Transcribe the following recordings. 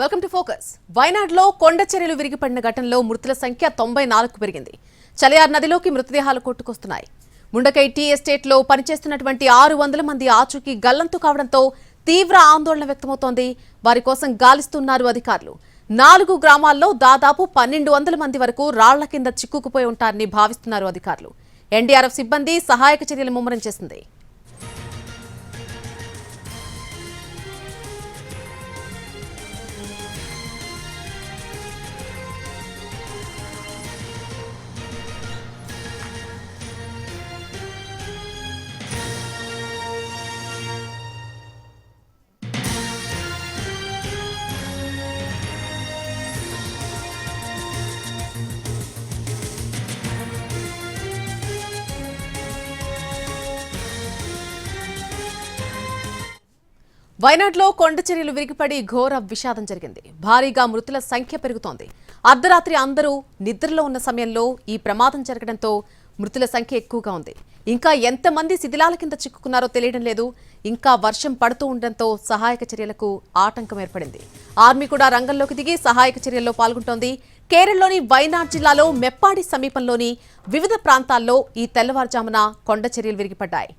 Welcome to focus వయనాడులో కొండ చర్యలు విరిగిపడిన ఘటనలో మృతుల సంఖ్య తొంభై నాలుగు పెరిగింది. చలియార్ నదిలోకి మృతదేహాలు కొట్టుకొస్తున్నాయి. ముండకై టీ ఎస్టేట్లో పనిచేస్తున్నటువంటి ఆరు వందల మంది ఆచూకీ గల్లంతు కావడంతో తీవ్ర ఆందోళన వ్యక్తమవుతోంది. వారి కోసం గాలిస్తున్నారు అధికారులు. నాలుగు గ్రామాల్లో దాదాపు పన్నెండు వందల మంది వరకు రాళ్ళ కింద చిక్కుకుపోయి ఉంటారని భావిస్తున్నారు అధికారులు. ఎన్డీఆర్ఎఫ్ సిబ్బంది సహాయక చర్యలు ముమ్మరం చేసింది. వైనాడ్లో కొండ చర్యలు విరిగిపడి ఘోర విషాదం జరిగింది. భారీగా మృతుల సంఖ్య పెరుగుతోంది. అర్ధరాత్రి అందరూ నిద్రలో ఉన్న సమయంలో ఈ ప్రమాదం జరగడంతో మృతుల సంఖ్య ఎక్కువగా ఉంది. ఇంకా ఎంతమంది శిథిలాల కింద చిక్కుకున్నారో తెలియడం లేదు. ఇంకా వర్షం పడుతూ ఉండడంతో సహాయక చర్యలకు ఆటంకం ఏర్పడింది. ఆర్మీ కూడా రంగంలోకి దిగి సహాయక చర్యల్లో పాల్గొంటోంది. కేరళలోని వైనాడ్ జిల్లాలో మెప్పాడి సమీపంలోని వివిధ ప్రాంతాల్లో ఈ తెల్లవారుజామున కొండ చర్యలు విరిగిపడ్డాయి.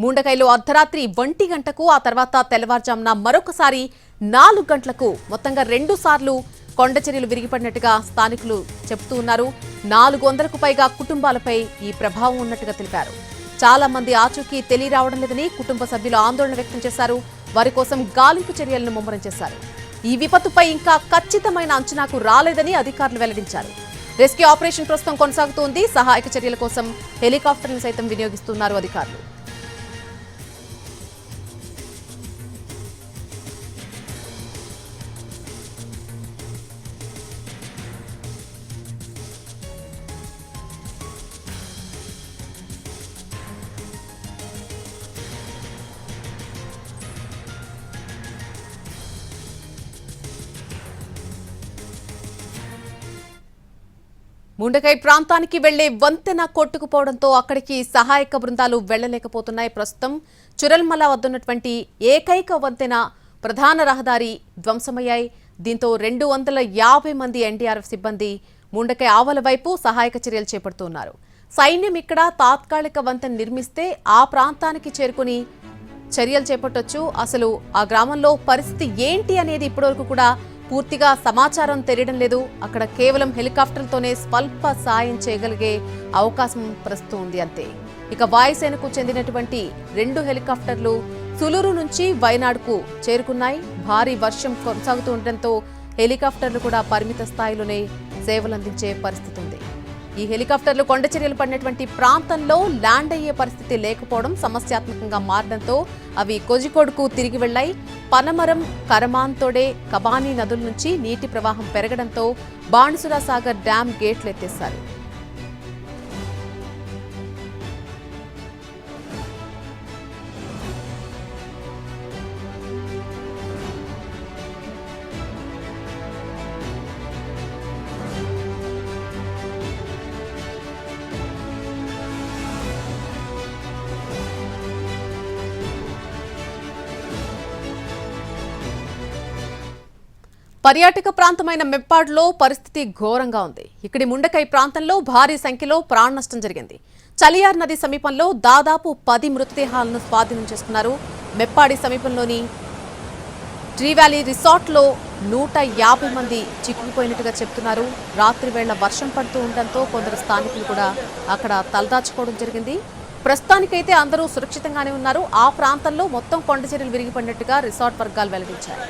మూండకైలో అర్ధరాత్రి ఒంటి గంటకు ఆ తర్వాత తెల్లవారుజామున మరొకసారి నాలుగు గంటలకు మొత్తంగా రెండు సార్లు కొండ చర్యలు విరిగిపడినట్టుగా స్థానికులు చెబుతూ ఉన్నారు. నాలుగు వందలకు పైగా కుటుంబాలపై ఈ ప్రభావం ఉన్నట్టుగా తెలిపారు. చాలా మంది ఆచూకీ తెలియరావడం లేదని కుటుంబ సభ్యులు ఆందోళన వ్యక్తం చేశారు. వారి కోసం గాలింపు చర్యలను ముమ్మరం చేశారు. ఈ విపత్తుపై ఇంకా ఖచ్చితమైన అంచనాకు రాలేదని అధికారులు వెల్లడించారు. రెస్క్యూ ఆపరేషన్ ప్రస్తుతం కొనసాగుతోంది. సహాయక చర్యల కోసం హెలికాప్టర్లను సైతం వినియోగిస్తున్నారు అధికారులు. ముండకై ప్రాంతానికి వెళ్ళే వంతెన కొట్టుకుపోవడంతో అక్కడికి సహాయక బృందాలు వెళ్ళలేకపోతున్నాయి ప్రస్తుతం చురల్మల వద్దున్నటువంటి ఏకైక వంతెన ప్రధాన రహదారి ధ్వంసమయ్యాయి. దీంతో రెండు వందల యాభై మంది ఎన్డీఆర్ఎఫ్ సిబ్బంది ముండకై ఆవల వైపు సహాయక చర్యలు చేపడుతున్నారు. సైన్యం ఇక్కడ తాత్కాలిక వంతెన నిర్మిస్తే ఆ ప్రాంతానికి చేరుకుని చర్యలు చేపట్టొచ్చు. అసలు ఆ గ్రామంలో పరిస్థితి ఏంటి అనేది ఇప్పటివరకు కూడా పూర్తిగా సమాచారం తెలియడం లేదు. అక్కడ కేవలం హెలికాప్టర్లతోనే స్వల్ప సాయం చేయగలిగే అవకాశం ప్రస్తుతం ఉంది అంతే. ఇక వాయుసేనకు చెందినటువంటి రెండు హెలికాప్టర్లు సులూరు నుంచి వయనాడుకు చేరుకున్నాయి. భారీ వర్షం కొనసాగుతుండటంతో హెలికాప్టర్లు కూడా పరిమిత స్థాయిలోనే సేవలందించే పరిస్థితి ఉంది ఈ హెలికాప్టర్లు కొండ చర్యలు పడినటువంటి ప్రాంతంలో ల్యాండ్ అయ్యే పరిస్థితి లేకపోవడం సమస్యాత్మకంగా మారడంతో అవి కోజికోడ్కు తిరిగి వెళ్ళాయి పనమరం కరమాన్తోడే కబానీ నదుల నుంచి నీటి ప్రవాహం పెరగడంతో బాణసురా సాగర్ డ్యాం గేట్లు ఎత్తేశారు. పర్యాటక ప్రాంతమైన మెప్పాడ్లో పరిస్థితి ఘోరంగా ఉంది. ఇక్కడి ముండకై ప్రాంతంలో భారీ సంఖ్యలో ప్రాణ నష్టం జరిగింది. చలియార్ నది సమీపంలో దాదాపు పది మృతదేహాలను స్వాధీనం చేసుకున్నారు మెప్పాడి సమీపంలోని ట్రీవ్యాలీ రిసార్ట్లో నూట యాభై మంది చిక్కుకుపోయినట్టుగా చెప్తున్నారు. రాత్రి వేళ వర్షం పడుతూ ఉండడంతో కొందరు స్థానికులు కూడా అక్కడ తలదాచుకోవడం జరిగింది. ప్రస్తుతానికైతే అందరూ సురక్షితంగానే ఉన్నారు. ఆ ప్రాంతంలో మొత్తం కొండ చర్యలు విరిగిపడినట్టుగా రిసార్ట్ వర్గాలు వెల్లడించారు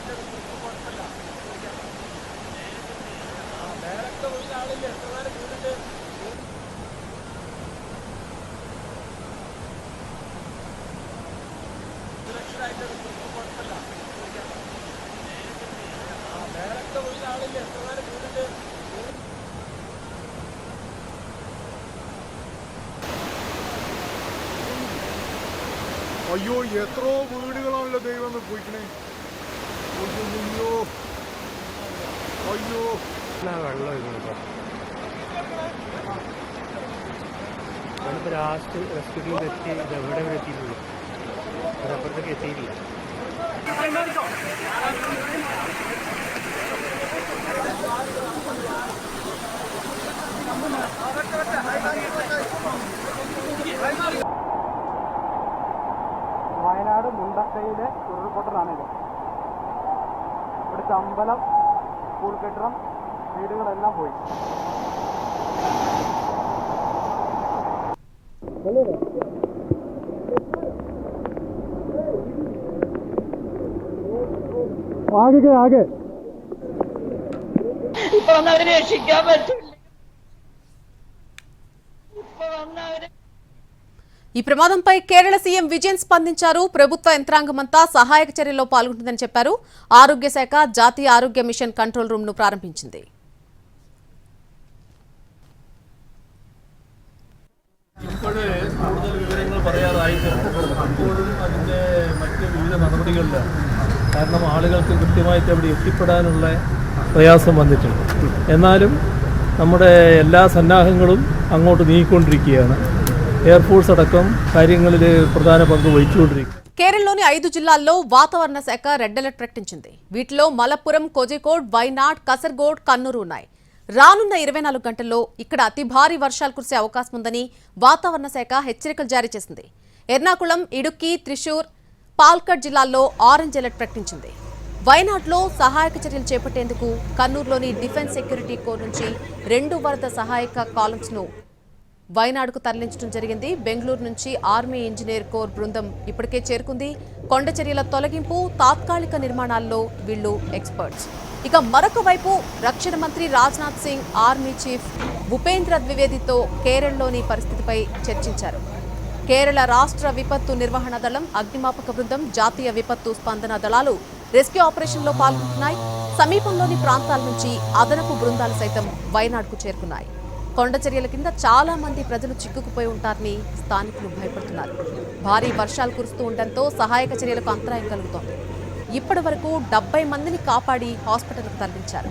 അയ്യോ എത്രയോ വീടുകളാണല്ലോ ദൈവം പോയിക്കണേ അയ്യോ. അയ്യോ. വെള്ളം ഇങ്ങനെ ലാസ്റ്റ് റെസ്ക്യൂ എത്തി ഇത് വരെ എത്തിയിട്ടുള്ളൂ? അതിനപ്പുറത്തേക്ക് എത്തിയിട്ടില്ല. വയനാട് മുണ്ടക്കയിലെ ഉരുൾപൊട്ടലാണിത്. ഇവിടുത്തെ അമ്പലം സ്കൂൾ കെട്ടിടം വീടുകളെല്ലാം പോയി ആകെ ആകെ ഇപ്പൊ വന്നവരെ രക്ഷിക്കാൻ പറ്റില്ല ഇപ്പൊ വന്നവരെ ఈ ప్రమాదంపై కేరళ సీఎం విజయన్ స్పందించారు ప్రభుత్వ యంత్రాంగమంతా సహాయక చర్యల్లో పాల్గొంటుందని చెప్పారు ఆరోగ్య శాఖ జాతీయ ఆరోగ్య మిషన్ కంట్రోల్ రూమ్ ను ప్రారంభించింది ഇപ്പോഴേ കൂടുതൽ വിവരങ്ങൾ പറയാറായിട്ടുണ്ട് ഇപ്പോഴും അതിൻ്റെ മറ്റ് വിവിധ നടപടികളിലാണ് കാരണം ആളുകൾക്ക് കൃത്യമായിട്ട് അവിടെ എത്തിപ്പെടാനുള്ള പ്രയാസം വന്നിട്ടുണ്ട് എന്നാലും നമ്മുടെ എല്ലാ സന്നാഹങ്ങളും അങ്ങോട്ട് നീങ്ങിക്കൊണ്ടിരിക്കുകയാണ് എയർഫോഴ്സ് അടക്കം കാര്യങ്ങളിൽ പ്രധാന പങ്ക് വഹിച്ചുകൊണ്ടിരിക്കും కేరళలోని ఐదు జిల్లాల్లో వాతావరణ శాఖ రెడ్ అలర్ట్ ప్రకటించింది వీటిలో మలప్పురం కోజికోడ్ వైనాడ్ కసర్గోడ్ కన్నూరు ఉన్నాయి రానున్న ఇరవై నాలుగు గంటల్లో ఇక్కడ అతి భారీ వర్షాలు కురిసే అవకాశం ఉందని వాతావరణ శాఖ హెచ్చరికలు జారీ చేసింది. ఎర్నాకుళం ఇడుక్కి త్రిశూర్ పాల్కడ్ జిల్లాల్లో ఆరెంజ్ అలర్ట్ ప్రకటించింది. వైనాడ్లో సహాయక చర్యలు చేపట్టేందుకు కన్నూరులోని డిఫెన్స్ సెక్యూరిటీ కోర్ నుంచి రెండు వరద సహాయక కాలమ్స్ను వైనాడుకు తరలించడం జరిగింది. బెంగళూరు నుంచి ఆర్మీ ఇంజనీర్ కోర్ బృందం ఇప్పటికే చేరుకుంది. కొండ చర్యల తొలగింపు తాత్కాలిక నిర్మాణాల్లో వీళ్ళు ఎక్స్పర్ట్స్. ఇక మరొక వైపు రక్షణ మంత్రి రాజ్నాథ్ సింగ్ ఆర్మీ చీఫ్ భూపేంద్ర ద్వివేదితో కేరళలోని పరిస్థితిపై చర్చించారు. కేరళ రాష్ట్ర విపత్తు నిర్వహణ దళం అగ్నిమాపక బృందం జాతీయ విపత్తు స్పందన దళాలు రెస్క్యూ ఆపరేషన్లో పాల్గొంటున్నాయి. సమీపంలోని ప్రాంతాల నుంచి అదనపు బృందాలు సైతం వయనాడుకు చేరుకున్నాయి. కొండ చర్యల కింద చాలా మంది ప్రజలు చిక్కుకుపోయి ఉంటారని స్థానికులు భయపడుతున్నారు. భారీ వర్షాలు కురుస్తూ ఉండటంతో సహాయక చర్యలకు అంతరాయం కలుగుతోంది. ఇప్పటి వరకు డెబ్బై మందిని కాపాడి హాస్పిటల్కు తరలించారు.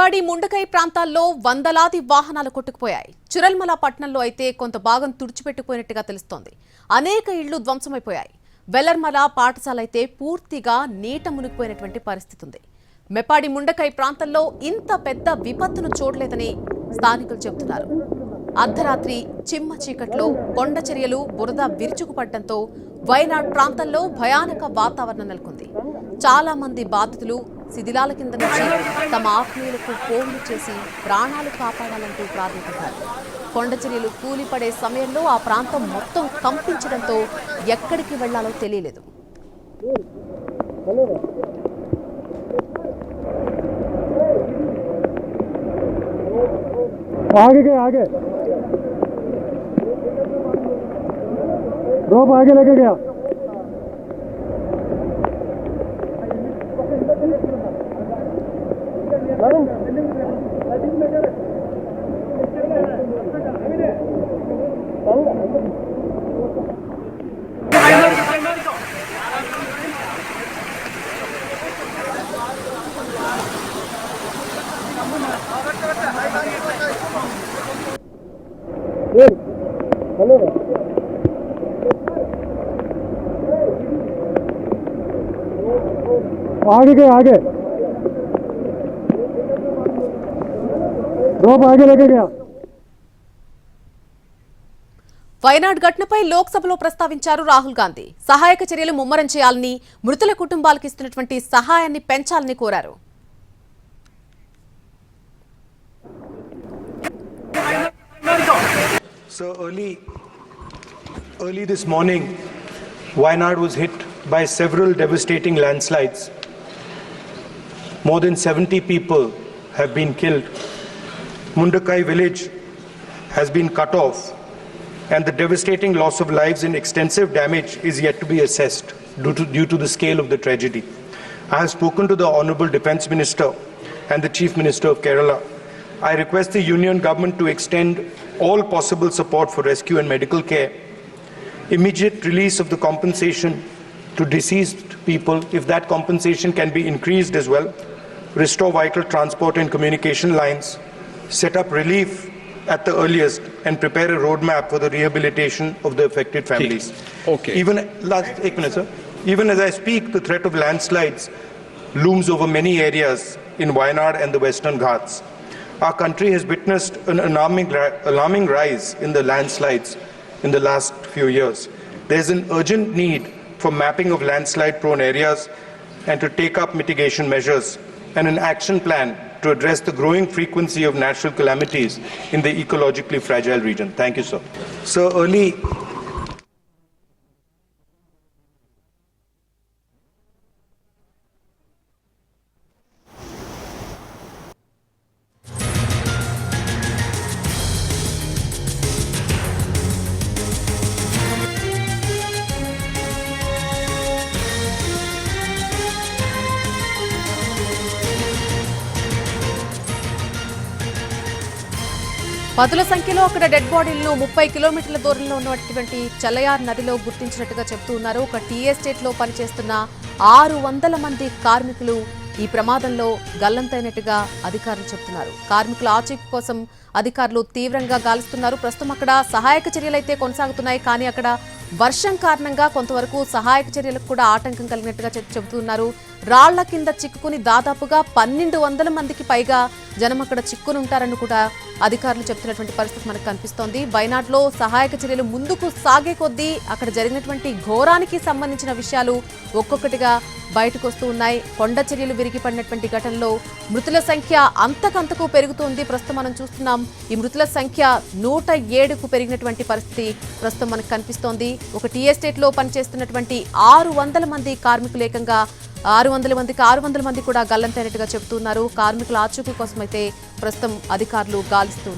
మెప్పాడి ముండకై ప్రాంతాల్లో వందలాది వాహనాలు కొట్టుకుపోయాయి. చిరల్మల పట్టణంలో అయితే కొంత భాగం తుడిచిపెట్టుకుపోయినట్టుగా తెలుస్తోంది. అనేక ఇళ్ళు ధ్వంసమైపోయాయి. వెల్లర్మల పాఠశాల అయితే పూర్తిగా నీట మునిగిపోయినటువంటి పరిస్థితి ఉంది మెపాడి ముండకై ప్రాంతంలో ఇంత పెద్ద విపత్తును చూడలేదని స్థానికులు చెబుతున్నారు. అర్ధరాత్రి చిమ్మ చీకట్లో కొండ చర్యలు బురద విరుచుకుపడడంతో వైనాడ్ ప్రాంతంలో భయానక వాతావరణం నెలకొంది. చాలా మంది బాధితులు శిథిలాల కింద నుంచి తమ ఆత్మీయులకు ఫోన్లు చేసి ప్రాణాలు కాపాడాలంటూ ప్రార్థించారు కొండ చర్యలు కూలిపడే సమయంలో ఆ ప్రాంతం మొత్తం కంపించడంతో ఎక్కడికి వెళ్లాలో తెలియలేదు आगे गए आगे रोप आगे लेके गया आगे गए आगे। रोप आगे लेके गया వైనాడ్ ఘటనపై లోక్సభలో ప్రస్తావించారు రాహుల్ గాంధీ సహాయక చర్యలు ముమ్మరం చేయాలని మృతుల కుటుంబాలకు ఇస్తున్నటువంటి సహాయాన్ని పెంచాలని కోరారు So early, early this morning, Wayanad was hit by several devastating landslides. More than 70 people have been killed. Mundakai village has been cut off, and the devastating loss of lives and extensive damage is yet to be assessed due to, due to the scale of the tragedy. I have spoken to the Honorable Defence Minister and the Chief Minister of Kerala. I request the Union Government to extend all possible support for rescue and medical care, immediate release of the compensation to deceased people, if that compensation can be increased as well, restore vital transport and communication lines, set up relief at the earliest and prepare a roadmap for the rehabilitation of the affected families. Okay. Even last eight minutes, sir. Even as I speak, the threat of landslides looms over many areas in Wayanad and the Western Ghats. Our country has witnessed an alarming, alarming rise in the landslides in the last few years. There's an urgent need for mapping of landslide prone areas and to take up mitigation measures and an action plan to address the growing frequency of natural calamities in the ecologically fragile region. Thank you, sir. Sir, early పదుల సంఖ్యలో అక్కడ dead బాడీలను ముప్పై కిలోమీటర్ల దూరంలో ఉన్నటువంటి చల్లయార్ నదిలో గుర్తించినట్టుగా చెబుతూ ఉన్నారు. ఒక టీ ఎస్టేట్లో పనిచేస్తున్న ఆరు వందల మంది కార్మికులు ఈ ప్రమాదంలో గల్లంతైనట్టుగా అధికారులు చెప్తున్నారు. కార్మికుల ఆచూకీ కోసం అధికారులు తీవ్రంగా గాలిస్తున్నారు. ప్రస్తుతం అక్కడ సహాయక చర్యలైతే కొనసాగుతున్నాయి. కానీ అక్కడ వర్షం కారణంగా కొంతవరకు సహాయక చర్యలకు కూడా ఆటంకం కలిగినట్టుగా చెప్- చెబుతున్నారు రాళ్ళ కింద చిక్కుకుని దాదాపుగా పన్నెండు వందల మందికి పైగా జనం అక్కడ చిక్కుని ఉంటారని కూడా అధికారులు చెప్తున్నటువంటి పరిస్థితి మనకు కనిపిస్తోంది. వైనాడ్లో సహాయక చర్యలు ముందుకు సాగే కొద్దీ అక్కడ జరిగినటువంటి ఘోరానికి సంబంధించిన విషయాలు ఒక్కొక్కటిగా బయటకు వస్తూ ఉన్నాయి. కొండ చర్యలు విరిగి పడినటువంటి ఘటనలో మృతుల సంఖ్య అంతకంతకు పెరుగుతోంది. ప్రస్తుతం మనం చూస్తున్నాం ఈ మృతుల సంఖ్య నూట ఏడుకు పెరిగినటువంటి పరిస్థితి ప్రస్తుతం మనకు కనిపిస్తోంది. ఒక టీ ఎస్టేట్లో పనిచేస్తున్నటువంటి ఆరు వందల మంది కార్మికులేకంగా ఆరు వందల మందికి ఆరు వందల మంది కూడా గల్లంతైనట్టుగా చెబుతున్నారు. కార్మికుల ఆచూకీ కోసమైతే ప్రస్తుతం అధికారులు గాలిస్తూ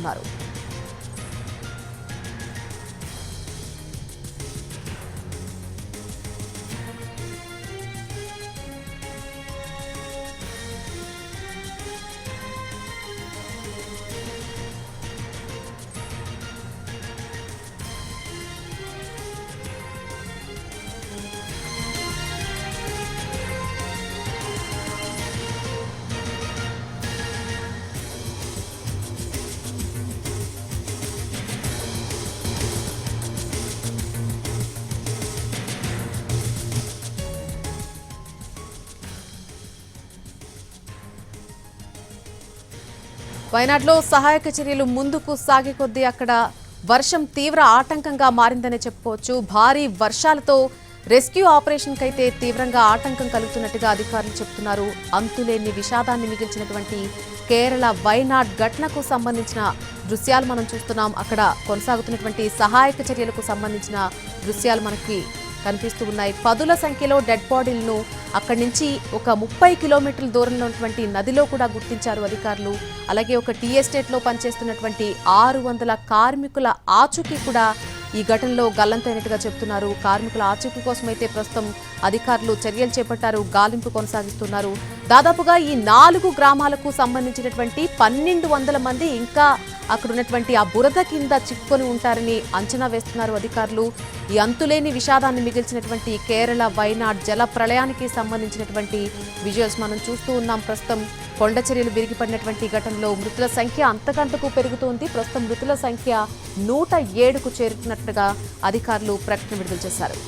వయనాడ్లో సహాయక చర్యలు ముందుకు సాగే కొద్దీ అక్కడ వర్షం తీవ్ర ఆటంకంగా మారిందని చెప్పుకోవచ్చు. భారీ వర్షాలతో రెస్క్యూ ఆపరేషన్ కైతే తీవ్రంగా ఆటంకం కలుగుతున్నట్టుగా అధికారులు చెప్తున్నారు. అంతులేని విషాదాన్ని మిగిల్చినటువంటి కేరళ వైనాడ్ ఘటనకు సంబంధించిన దృశ్యాలు మనం చూస్తున్నాం. అక్కడ కొనసాగుతున్నటువంటి సహాయక చర్యలకు సంబంధించిన దృశ్యాలు మనకి కనిపిస్తూ ఉన్నాయి. పదుల సంఖ్యలో డెడ్ బాడీలను అక్కడి నుంచి ఒక ముప్పై కిలోమీటర్ల దూరంలో ఉన్నటువంటి నదిలో కూడా గుర్తించారు అధికారులు. అలాగే ఒక టీ ఎస్టేట్లో పనిచేస్తున్నటువంటి ఆరు వందల కార్మికుల ఆచూకీ కూడా ఈ ఘటనలో గల్లంతైనట్టుగా చెప్తున్నారు. కార్మికుల ఆచూకీ కోసం అయితే ప్రస్తుతం అధికారులు చర్యలు చేపట్టారు గాలింపు కొనసాగిస్తున్నారు. దాదాపుగా ఈ నాలుగు గ్రామాలకు సంబంధించినటువంటి పన్నెండు వందల మంది ఇంకా అక్కడ ఉన్నటువంటి ఆ బురద కింద చిక్కుకొని ఉంటారని అంచనా వేస్తున్నారు అధికారులు. ఈ అంతులేని విషాదాన్ని మిగిల్చినటువంటి కేరళ వైనాడ్ జల ప్రళయానికి సంబంధించినటువంటి విజువల్స్ మనం చూస్తూ ఉన్నాం. ప్రస్తుతం కొండ చర్యలు విరిగిపడినటువంటి ఘటనలో మృతుల సంఖ్య అంతకంతకు పెరుగుతోంది. ప్రస్తుతం మృతుల సంఖ్య నూట ఏడుకు చేరుకున్నట్టుగా అధికారులు ప్రకటన విడుదల చేశారు.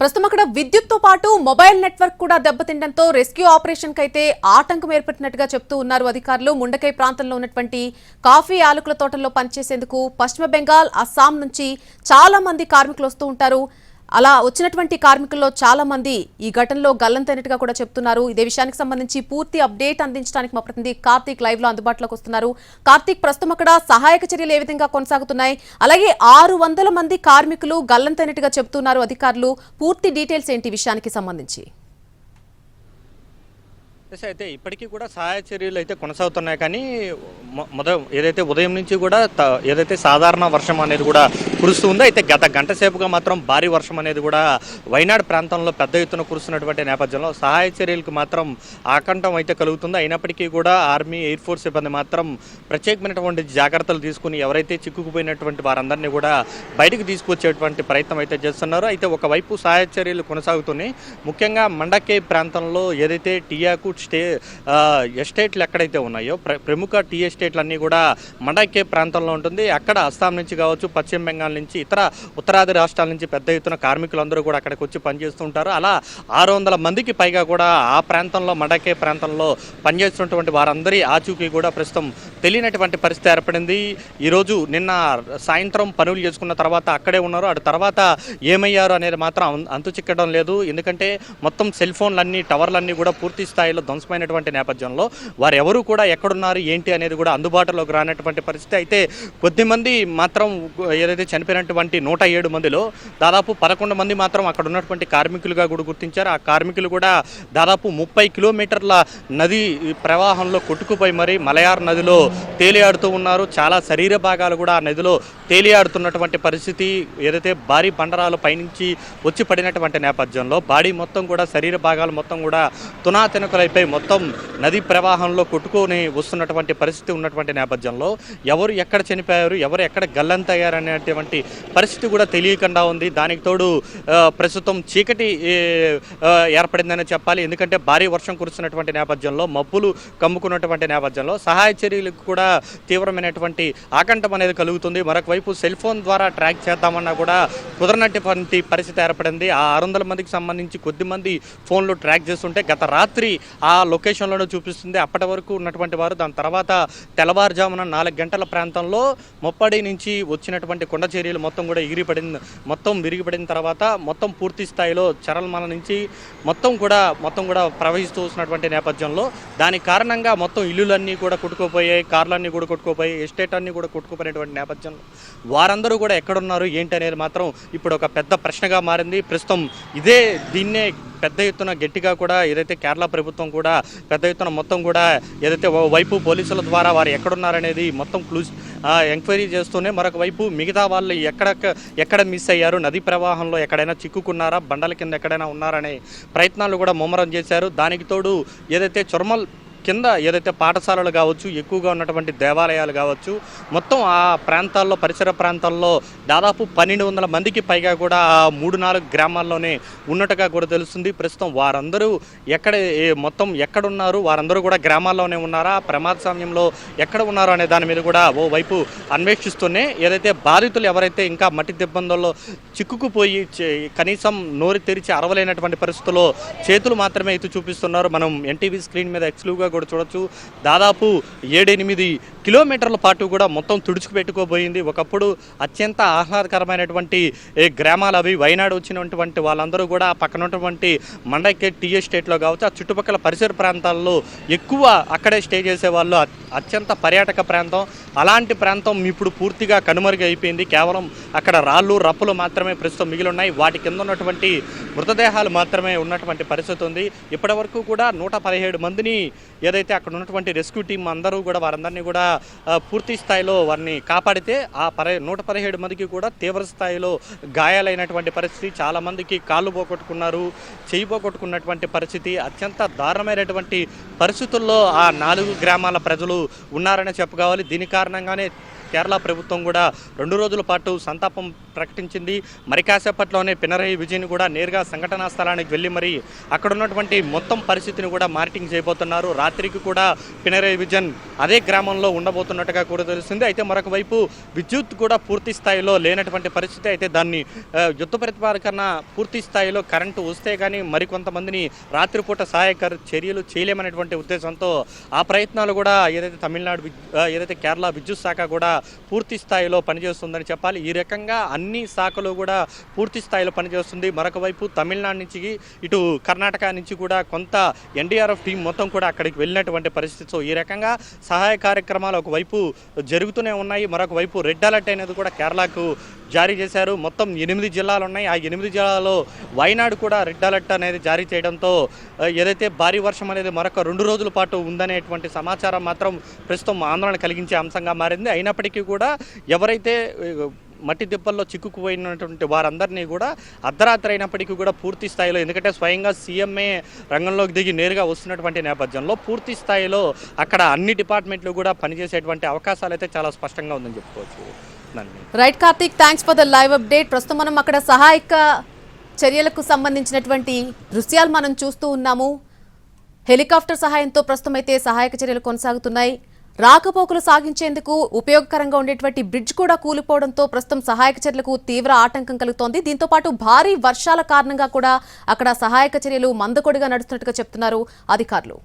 ప్రస్తుతం అక్కడ విద్యుత్తో పాటు మొబైల్ నెట్వర్క్ కూడా దెబ్బతిండడంతో రెస్క్యూ ఆపరేషన్ కైతే ఆటంకం ఏర్పడినట్టుగా చెప్తూ ఉన్నారు అధికారులు. ముండకై ప్రాంతంలో ఉన్నటువంటి కాఫీ ఆలుకుల తోటల్లో పనిచేసేందుకు పశ్చిమ బెంగాల్ అస్సాం నుంచి చాలా మంది కార్మికులు వస్తూ ఉంటారు. అలా వచ్చినటువంటి కార్మికుల్లో చాలా మంది ఈ ఘటనలో గల్లంతైనట్టుగా కూడా చెప్తున్నారు. ఇదే విషయానికి సంబంధించి పూర్తి అప్డేట్ అందించడానికి మా ప్రతినిధి కార్తీక్ లైవ్లో అందుబాటులోకి వస్తున్నారు. కార్తీక్ ప్రస్తుతం అక్కడ సహాయక చర్యలు ఏ విధంగా కొనసాగుతున్నాయి? అలాగే ఆరు వందల మంది కార్మికులు గల్లంతైనట్టుగా చెప్తున్నారు అధికారులు. పూర్తి డీటెయిల్స్ ఏంటి విషయానికి సంబంధించి? అయితే ఇప్పటికీ కూడా సహాయ చర్యలు అయితే కొనసాగుతున్నాయి. కానీ మొ- మొద ఏదైతే ఉదయం నుంచి కూడా త- ఏదైతే సాధారణ వర్షం అనేది కూడా కురుస్తుందో? అయితే గత గంట సేపుగా మాత్రం భారీ వర్షం అనేది కూడా వైనాడు ప్రాంతంలో పెద్ద ఎత్తున కురుస్తున్నటువంటి నేపథ్యంలో సహాయ చర్యలకు మాత్రం ఆకంఠం అయితే కలుగుతుంది. అయినప్పటికీ కూడా ఆర్మీ ఎయిర్ ఫోర్స్ సిబ్బంది మాత్రం ప్రత్యేకమైనటువంటి జాగ్రత్తలు తీసుకుని ఎవరైతే చిక్కుకుపోయినటువంటి వారందరినీ కూడా బయటకు తీసుకొచ్చేటువంటి ప్రయత్నం అయితే చేస్తున్నారు. అయితే ఒకవైపు సహాయ చర్యలు కొనసాగుతున్నాయి. ముఖ్యంగా మండకే ప్రాంతంలో ఏదైతే టీయాకు స్టే ఎస్టేట్లు ఎక్కడైతే ఉన్నాయో ప్ర ప్రముఖ టీ ఎస్టేట్లు అన్నీ కూడా మండకే ప్రాంతంలో ఉంటుంది. అక్కడ అస్సాం నుంచి కావచ్చు పశ్చిమ బెంగాల్ నుంచి ఇతర ఉత్తరాది రాష్ట్రాల నుంచి పెద్ద ఎత్తున కార్మికులందరూ కూడా అక్కడికి వచ్చి పనిచేస్తుంటారు అలా ఆరు వందల మందికి పైగా కూడా ఆ ప్రాంతంలో మడకే ప్రాంతంలో పనిచేస్తున్నటువంటి వారందరి ఆచూకీ కూడా ప్రస్తుతం తెలియనటువంటి పరిస్థితి ఏర్పడింది. ఈరోజు నిన్న సాయంత్రం పనులు చేసుకున్న తర్వాత అక్కడే ఉన్నారు. అటు తర్వాత ఏమయ్యారు అనేది మాత్రం అంతు చిక్కడం లేదు. ఎందుకంటే మొత్తం సెల్ ఫోన్లన్నీ టవర్లన్నీ కూడా పూర్తి స్థాయిలో ధ్వంసమైనటువంటి నేపథ్యంలో వారు ఎవరు కూడా ఎక్కడున్నారు ఏంటి అనేది కూడా అందుబాటులోకి రానటువంటి పరిస్థితి. అయితే కొద్దిమంది మాత్రం ఏదైతే చనిపోయినటువంటి నూట ఏడు మందిలో దాదాపు పదకొండు మంది మాత్రం అక్కడ ఉన్నటువంటి కార్మికులుగా కూడా గుర్తించారు. ఆ కార్మికులు కూడా దాదాపు ముప్పై కిలోమీటర్ల నది ప్రవాహంలో కొట్టుకుపోయి మరి మలయార్ నదిలో తేలియాడుతూ ఉన్నారు. చాలా శరీర భాగాలు కూడా ఆ నదిలో తేలియాడుతున్నటువంటి పరిస్థితి ఏదైతే భారీ బండరాలు పైనుంచి వచ్చి పడినటువంటి నేపథ్యంలో బాడీ మొత్తం కూడా శరీర భాగాలు మొత్తం కూడా తునాతినకలైపోయి మొత్తం నది ప్రవాహంలో కొట్టుకొని వస్తున్నటువంటి పరిస్థితి ఉన్నటువంటి నేపథ్యంలో ఎవరు ఎక్కడ చనిపోయారు ఎవరు ఎక్కడ గల్లంతయ్యారు అనేటువంటి పరిస్థితి కూడా తెలియకుండా ఉంది. దానికి తోడు ప్రస్తుతం చీకటి ఏర్పడిందని చెప్పాలి. ఎందుకంటే భారీ వర్షం కురుస్తున్నటువంటి నేపథ్యంలో మబ్బులు కమ్ముకున్నటువంటి నేపథ్యంలో సహాయ చర్యలకు కూడా తీవ్రమైనటువంటి ఆకంఠం అనేది కలుగుతుంది. మరొక వైపు సెల్ ఫోన్ ద్వారా ట్రాక్ చేద్దామన్నా కూడా కుదరనటువంటి పరిస్థితి ఏర్పడింది. ఆ ఆరు వందల మందికి సంబంధించి కొద్ది మంది ఫోన్లు ట్రాక్ చేస్తుంటే గత రాత్రి ఆ లొకేషన్లోనే చూపిస్తుంది. అప్పటి వరకు ఉన్నటువంటి వారు దాని తర్వాత తెల్లవారుజామున నాలుగు గంటల ప్రాంతంలో ముప్పడి నుంచి వచ్చినటువంటి కొండ చర్యలు మొత్తం కూడా ఎగిరిపడింది మొత్తం విరిగిపడిన తర్వాత మొత్తం పూర్తి స్థాయిలో చరల్మల నుంచి మొత్తం కూడా మొత్తం కూడా ప్రవహిస్తూ వస్తున్నటువంటి నేపథ్యంలో దానికి కారణంగా మొత్తం ఇల్లులన్నీ కూడా కొట్టుకుపోయాయి కార్లన్నీ కూడా కొట్టుకుపోయాయి ఎస్టేట్ అన్నీ కూడా కొట్టుకుపోయినటువంటి నేపథ్యంలో వారందరూ కూడా ఎక్కడున్నారు ఏంటి అనేది మాత్రం ఇప్పుడు ఒక పెద్ద ప్రశ్నగా మారింది. ప్రస్తుతం ఇదే దీన్నే పెద్ద ఎత్తున గట్టిగా కూడా ఏదైతే కేరళ ప్రభుత్వం కూడా పెద్ద ఎత్తున మొత్తం కూడా ఏదైతే వైపు పోలీసుల ద్వారా వారు ఎక్కడున్నారనేది మొత్తం క్లూజ్ ఎంక్వైరీ చేస్తూనే మరొక వైపు మిగతా వాళ్ళు ఎక్కడ ఎక్కడ మిస్ అయ్యారు నది ప్రవాహంలో ఎక్కడైనా చిక్కుకున్నారా బండల కింద ఎక్కడైనా ఉన్నారనే ప్రయత్నాలు కూడా ముమ్మరం చేశారు. దానికి తోడు ఏదైతే చుర్మల్ కింద ఏదైతే పాఠశాలలు కావచ్చు ఎక్కువగా ఉన్నటువంటి దేవాలయాలు కావచ్చు మొత్తం ఆ ప్రాంతాల్లో పరిసర ప్రాంతాల్లో దాదాపు పన్నెండు వందల మందికి పైగా కూడా ఆ మూడు నాలుగు గ్రామాల్లోనే ఉన్నట్టుగా కూడా తెలుస్తుంది. ప్రస్తుతం వారందరూ ఎక్కడ మొత్తం ఎక్కడున్నారు వారందరూ కూడా గ్రామాల్లోనే ఉన్నారా ప్రమాద సమయంలో ఎక్కడ ఉన్నారు అనే దాని మీద కూడా ఓ వైపు అన్వేషిస్తూనే ఏదైతే బాధితులు ఎవరైతే ఇంకా మట్టి దిబ్బందుల్లో చిక్కుకుపోయి చే- కనీసం నోరు తెరిచి అరవలేనటువంటి పరిస్థితుల్లో చేతులు మాత్రమే ఎత్తు చూపిస్తున్నారు. మనం ఎన్టీవీ స్క్రీన్ మీద ఎక్స్క్లూవ్గా కూడా చూడొచ్చు. దాదాపు ఏడెనిమిది కిలోమీటర్ల పాటు కూడా మొత్తం తుడుచుకుపెట్టుకోబోయింది. ఒకప్పుడు అత్యంత ఆహ్లాదకరమైనటువంటి ఏ గ్రామాలు అవి. వైనాడు వచ్చినటువంటి వాళ్ళందరూ కూడా పక్కన ఉన్నటువంటి మండకే టీ ఎస్టేట్లో కావచ్చు ఆ చుట్టుపక్కల పరిసర ప్రాంతాల్లో ఎక్కువ అక్కడే స్టే చేసే వాళ్ళు అత్యంత పర్యాటక ప్రాంతం. అలాంటి ప్రాంతం ఇప్పుడు పూర్తిగా కనుమరుగు అయిపోయింది. కేవలం అక్కడ రాళ్ళు రప్పులు మాత్రమే ప్రస్తుతం మిగిలి ఉన్నాయి వాటి కింద ఉన్నటువంటి మృతదేహాలు మాత్రమే ఉన్నటువంటి పరిస్థితి ఉంది. ఇప్పటివరకు కూడా నూట పదిహేడు మందిని ఏదైతే అక్కడ ఉన్నటువంటి రెస్క్యూ టీం అందరూ కూడా వారందరినీ కూడా పూర్తి స్థాయిలో వారిని కాపాడితే ఆ పర నూట పదిహేడు మందికి కూడా తీవ్ర స్థాయిలో గాయాలైనటువంటి పరిస్థితి. చాలామందికి కాళ్ళు పోగొట్టుకున్నారు చేయి పోగొట్టుకున్నటువంటి పరిస్థితి. అత్యంత దారుణమైనటువంటి పరిస్థితుల్లో ఆ నాలుగు గ్రామాల ప్రజలు ఉన్నారని చెప్పుకోవాలి దీని కారణంగానే కేరళ ప్రభుత్వం కూడా రెండు రోజుల పాటు సంతాపం ప్రకటించింది. మరి కాసేపట్లోనే పినరయి విజయన్ కూడా నేరుగా సంఘటనా స్థలానికి వెళ్ళి మరి అక్కడ ఉన్నటువంటి మొత్తం పరిస్థితిని కూడా మానిటరింగ్ చేయబోతున్నారు. రాత్రికి కూడా పినరయి విజయన్ అదే గ్రామంలో ఉండబోతున్నట్టుగా కూడా తెలుస్తుంది. అయితే మరొక వైపు విద్యుత్ కూడా పూర్తి స్థాయిలో లేనటువంటి పరిస్థితి అయితే దాన్ని యుద్ధ ప్రతిపాదకన పూర్తి స్థాయిలో కరెంటు వస్తే కానీ మరికొంతమందిని రాత్రిపూట సహాయక చర్యలు చేయలేమనేటువంటి ఉద్దేశంతో ఆ ప్రయత్నాలు కూడా ఏదైతే తమిళనాడు ఏదైతే కేరళ విద్యుత్ శాఖ కూడా పూర్తి స్థాయిలో పనిచేస్తుందని చెప్పాలి. ఈ రకంగా అన్ని అన్ని శాఖలు కూడా పూర్తి స్థాయిలో పనిచేస్తుంది. మరొక వైపు తమిళనాడు నుంచి ఇటు కర్ణాటక నుంచి కూడా కొంత ఎన్డీఆర్ఎఫ్ టీం మొత్తం కూడా అక్కడికి వెళ్ళినటువంటి పరిస్థితి. సో ఈ రకంగా సహాయ కార్యక్రమాలు ఒకవైపు జరుగుతూనే ఉన్నాయి. మరొక వైపు రెడ్ అలర్ట్ అనేది కూడా కేరళకు జారీ చేశారు. మొత్తం ఎనిమిది జిల్లాలు ఉన్నాయి. ఆ ఎనిమిది జిల్లాలో వైనాడు కూడా రెడ్ అలర్ట్ అనేది జారీ చేయడంతో ఏదైతే భారీ వర్షం అనేది మరొక రెండు రోజుల పాటు ఉందనేటువంటి సమాచారం మాత్రం ప్రస్తుతం ఆందోళన కలిగించే అంశంగా మారింది. అయినప్పటికీ కూడా ఎవరైతే మట్టి దెబ్బల్లో చిక్కుకుపోయినటువంటి వారందరినీ కూడా అర్ధరాత్రి అయినప్పటికీ కూడా పూర్తి స్థాయిలో ఎందుకంటే స్వయంగా సీఎంఏ రంగంలోకి దిగి నేరుగా వస్తున్నటువంటి నేపథ్యంలో పూర్తి స్థాయిలో అక్కడ అన్ని డిపార్ట్మెంట్లు కూడా పనిచేసేటువంటి అవకాశాలు అయితే చాలా స్పష్టంగా ఉందని చెప్పుకోవచ్చు. Right Karthik thanks for the live update ప్రస్తుతం మనం అక్కడ సహాయక చర్యలకు సంబంధించినటువంటి దృశ్యాలు మనం చూస్తూ ఉన్నాము. హెలికాప్టర్ సహాయంతో ప్రస్తుతం అయితే సహాయక చర్యలు కొనసాగుతున్నాయి. రాకపోకలు సాగించేందుకు ఉపయోగకరంగా ఉండేటువంటి బ్రిడ్జ్ కూడా కూలిపోవడంతో ప్రస్తుతం సహాయక చర్యలకు తీవ్ర ఆటంకం కలుగుతోంది. దీంతో పాటు భారీ వర్షాల కారణంగా కూడా అక్కడ సహాయక చర్యలు మందకొడిగా నడుస్తున్నట్టుగా చెప్తున్నారు అధికారులు.